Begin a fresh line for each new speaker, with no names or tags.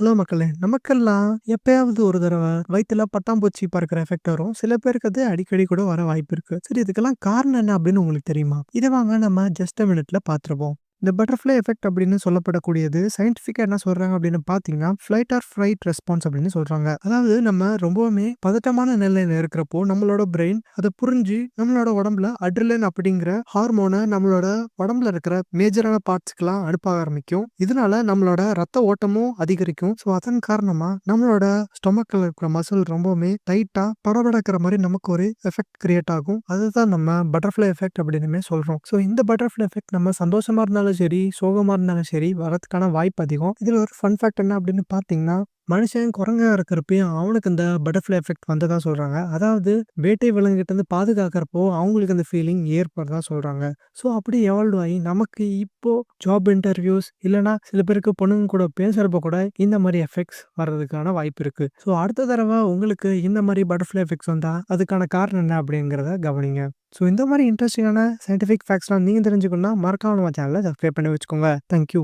Hello மக்களே! நமக்கெல்லாம் எப்பயாவது ஒரு தடவை வயிற்றுல பட்டாம்பூச்சி பறக்கிற எஃபெக்ட் வரும். சில பேருக்கு அது அடிக்கடி கூட வர வாய்ப்பு இருக்கு. சரி இதுக்கெல்லாம் காரணம் என்ன அப்படின்னு உங்களுக்கு தெரியுமா? இதை வாங்க நம்ம ஜஸ்ட் மினிட்ல பார்த்துருவோம். இந்த பட்டர்ஃப்ளை எஃபெக்ட் அப்படின்னு சொல்லப்படக்கூடியது சயின்டிஃபிக்காக என்ன சொல்கிறாங்க அப்படின்னு பார்த்தீங்கன்னா, ஃப்ளைட் ஆர் ஃப்ரைட் ரெஸ்பான்ஸ் அப்படின்னு சொல்கிறாங்க அதாவது நம்ம ரொம்பவுமே பதட்டமான நிலையில் இருக்கிறப்போ, நம்மளோட பிரெயின் அதை புரிஞ்சு நம்மளோட உடம்புல அட்ரலின் அப்படிங்கிற ஹார்மோனை நம்மளோட உடம்புல இருக்கிற மேஜரான பார்ட்ஸ்க்கெலாம் அனுப்ப ஆரம்பிக்கும். இதனால நம்மளோட ரத்த ஓட்டமும் அதிகரிக்கும். ஸோ அதன் காரணமாக நம்மளோட ஸ்டொமக்கில் இருக்கிற மசில் ரொம்பவுமே டைட்டாக படபடக்கிற மாதிரி நமக்கு ஒரு எஃபெக்ட் கிரியேட் ஆகும். அதுதான் நம்ம பட்டர்ஃப்ளை எஃபெக்ட் அப்படின்னுமே சொல்கிறோம் ஸோ இந்த பட்டர்ஃப்ளை எஃபெக்ட் நம்ம சந்தோஷமாக இருந்தாலும் சரி, சோகமாக இருந்தாலும் சரி வரதுக்கான வாய்ப்பு அதிகம். இதில் ஒரு ஃபன் ஃபேக்ட் என்ன அப்படின்னு பார்த்தீங்கன்னா, மனுஷன் குரங்கா இருக்கிறப்பையும் அவனுக்கு இந்த பட்டர்ஃப்ளை எஃபெக்ட் வந்ததா சொல்கிறாங்க அதாவது வேட்டை விலங்குகிட்டேருந்து பாதுகாக்கிறப்போ அவங்களுக்கு அந்த ஃபீலிங் ஏற்படுறதா சொல்கிறாங்க ஸோ அப்படி எவால்வ் ஆகி நமக்கு இப்போ ஜாப் இன்டர்வியூஸ் இல்லைனா சில பேருக்கு பொண்ணுங்க கூட பேசுகிறப்ப கூட இந்த மாதிரி எஃபெக்ட்ஸ் வர்றதுக்கான வாய்ப்பு இருக்குது ஸோ அடுத்த தடவை உங்களுக்கு இந்த மாதிரி பட்டர்ஃப்ளை எஃபெக்ட்ஸ் வந்தால் அதுக்கான காரணம் என்ன அப்படிங்கிறத கவனிங்க. ஸோ இந்த மாதிரி இன்ட்ரெஸ்டிங்கான சயின்டிஃபிக் ஃபேக்ட்ஸ்லாம் நீங்கள் தெரிஞ்சுக்கணும்னா மறக்காம நம்ம சேனலை சப்ஸ்கிரைப் பண்ணி வச்சுக்கோங்க. Thank you.